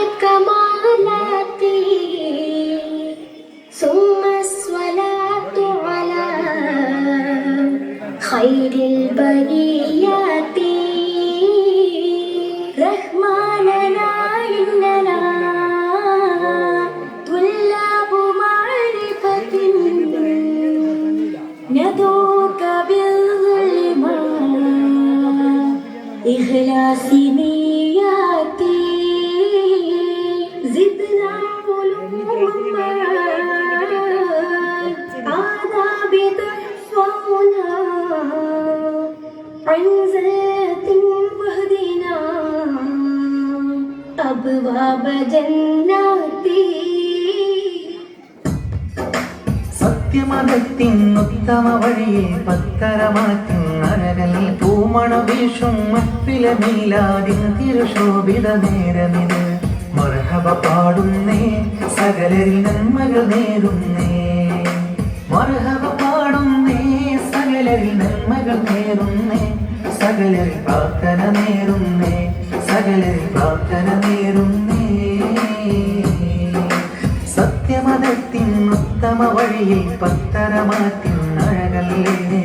الكمالات ثم الصلاة على خير البريات. رحماننا إننا طلاب معرفة. ندعوك بالظلمات إخلاص نياتي. സത്യമതത്തിനുത്തമ വഴിയെ പത്തരമണത്തിനരകൽ പൂമണ വീഷും മപ്പില മീലാതിൻ തിരുശോഭിത നേരമിത്. മർഹബ പാടുന്നേ സകലരിൽ നന്മകൾ നേരുന്നേ. മർഹബ പാടുന്നേ സകലരിൽ നന്മകൾ നേരുന്നേ. സകലരിൽ പ്രാർത്ഥന നേരുന്നേ സകലരിൽ പ്രാർത്ഥന നേരുന്നേ. സത്യമതത്തിൻ ഉത്തമ വഴിയിൽ പത്തരമാറ്റിൻ അഴകല്ലേ.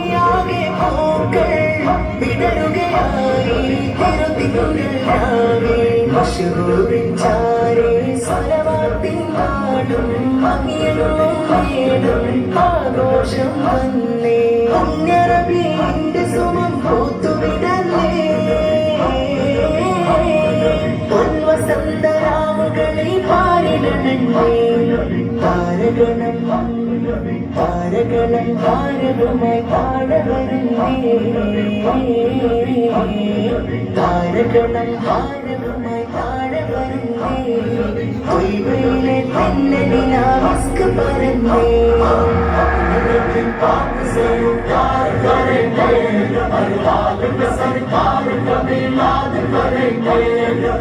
നിന്റെ പൂക്കൾ വിടരുകയായി തിരുതിരുകയായി മഷൂറിൻ ചാരി സലവാത്തിൻ പാടും മങ്ങിയനും വേടും ആഘോഷം വന്നേ. പുണ്യറബിന്റെ സുമം പൂത്തുവിടല്ലേ. പൊൻവസന്തരാമുകളിൽ പാരിടണേ താരകണ താരകലങ്കാരകമായി പാടവരുന്നേ താരകലങ്കാരകമായി പാടവരുന്നേ കൊയ്വയിലെ തന്നെ നിലാവിസ്ക് പറഞ്ഞേ सरकार करेंगे परिवार सरकार कभी याद करेंगे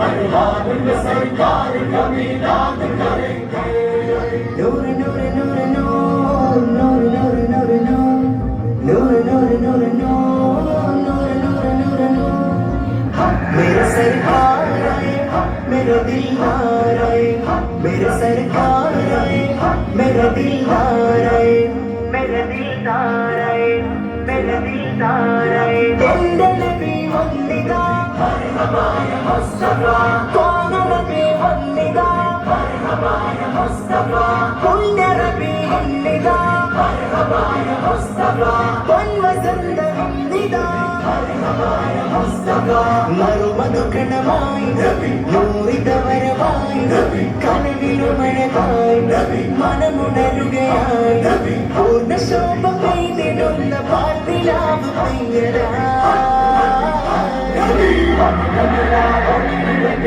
परिवार सरकार कभी याद करेंगे नूर नूर नूर मेरा दिल आ रहे मेरे सरकार रहे मेरा दिल आ रहे मेरे दिल आ रहे मेरे दिल आ रहे कंदन भी वंदिदा हर हमारे मुस्तफा कानन भी वंदिदा हर हमारे मुस्तफा कुंदर भी वंदिदा हर हमारे मुस्तफा कौन वसंत वंदिदा हर हमारे मुस्तफा मरु मधुकणमाय रवि നൂറിതവരമായി കനവിലുമഴകായി മനമുണരുകയായി പൂർണ ശോഭ പെയ്തിടുന്ന പാർത്തിലാവ്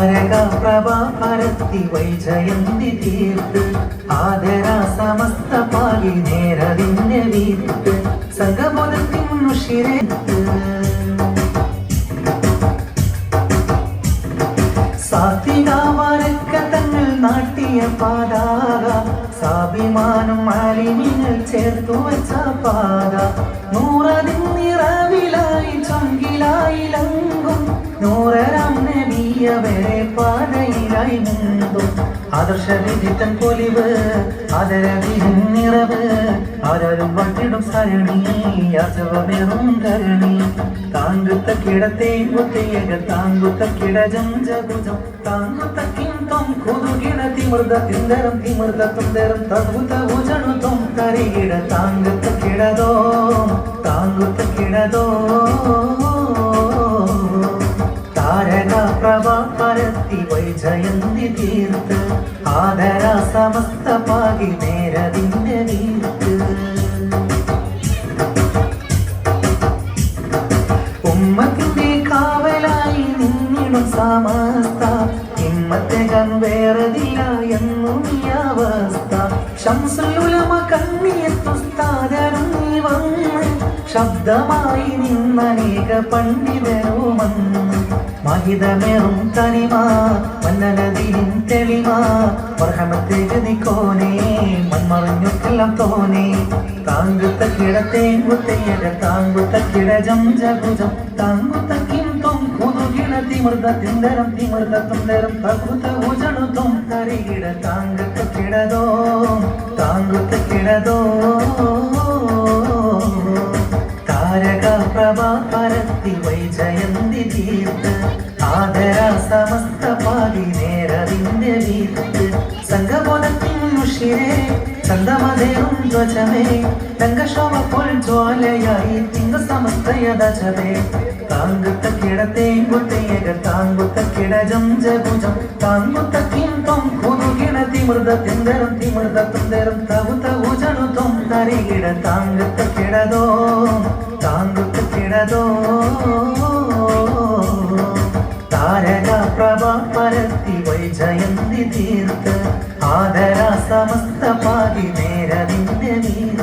താരക പ്രഭ പരത്തി വൈജയന്തി തീർത്ത് ആദര സമസ്ത പാലി നേരതിന്റെ വീർത്ത് സകബോധത്തിനു ശിരത്ത് സാത്വികാവാരക്ക തങ്ങൾ നാട്ടി പാറിയ പാതാക. സാഭിമാനം അലിമിനൽ ചേർത്തു വെച്ച പാത. നൂറതിൻ നിറവിലായി നബിയവരെ പാതയിലായി മുണ്ടും. ആദർശ വിധിത്തൻ പൊലിവ് ആദരവിൻ നിറവ്. ആരാരും വട്ടിടും സരണി അസവമേറും കരണി താങ്കുത്ത കിടത്തെ മുത്തയ്യക താങ്കുത്ത കിടജം ജഗുജം താങ്കുത്ത കിന്തം കുതുകിട തിമൃത തിന്തരം തിമൃത തുന്തരം തദ്ഭുത ഭുജണു തും തരികിട. താങ്കുത്ത കിടതോ താങ്കുത്ത കിടതോ. വൈജയന്തി തീർത്ത് ആദര സമസ്ത പാകി നേരതിന്റെ വീർത്ത്. ഉമ്മത്തിന്റെ കാവലായി നിന്നിടും സമസ്ത ഹിമ്മത്തകം വേറതില്ല എന്നും ഈ അവസ്ഥ. ശംസുലുലമ കണ്ണിയെത്തുസ്താദരും നീ വന്ന് ശബ്ദമായി നിന്നനേക പണ്ഡിതരുമന്ന് മഹിതമേറും തനിമ മന്നനദിയും തെളിമ. മർഹമത്തെ ഗതിക്കോനേ മൺമറഞ്ഞൊക്കെല്ലാം തോനേ. താങ്കുത്ത കിടത്തെ മുത്തയ്യക താങ്കുത്ത കിടജം ജഗുജം. താങ്കുത്ത കിന്തം കുതുകിട തിമൃത തിന്തരം തിമൃത തുന്തരം തകുത ഉജണു തൊം തരികിട താങ്കുത്ത കിടതോ താങ്കുത്ത കിടതോ. ആദര സമസ്ത പാതി നേരതിന്റെ സംഘബോധത്തിൻ മുഷിരെ ചന്ദമതേറും ധ്വജമേ രംഗശോഭ പോൽ ജ്വാലയായി തിങ്ക സമസ്തയതചവേ താങ്കുത്ത കിടത്തെ മുത്തയ്യക താങ്കുത്ത കിടജം ജഭുജം താങ്കുത്ത കിന്തം കുതുകിട തിമൃത തിന്തരം തിമൃത തുന്ദരം തവു ഉജണു തൊം തരികിട താങ്കുത്ത കിടതോ താങ്കുത്ത കിടതോ. പരത്തി വൈ ജയന്തി തീർത്ത് ആദരാ സമസ്ത പാതി നേരവിന്റെ നീർ